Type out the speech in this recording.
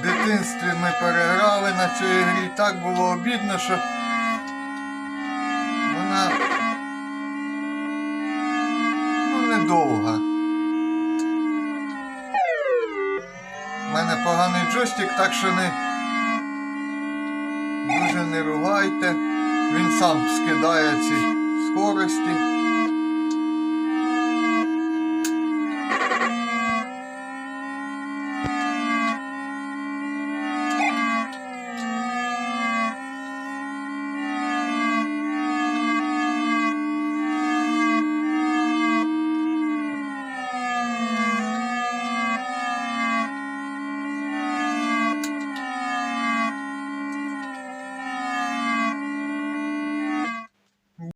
дитинстві ми переграли на цій грі. Так було обідно, що вона ну, недовга. У мене поганий джойстик, так що не дуже не ругайте. Він сам скидає ці.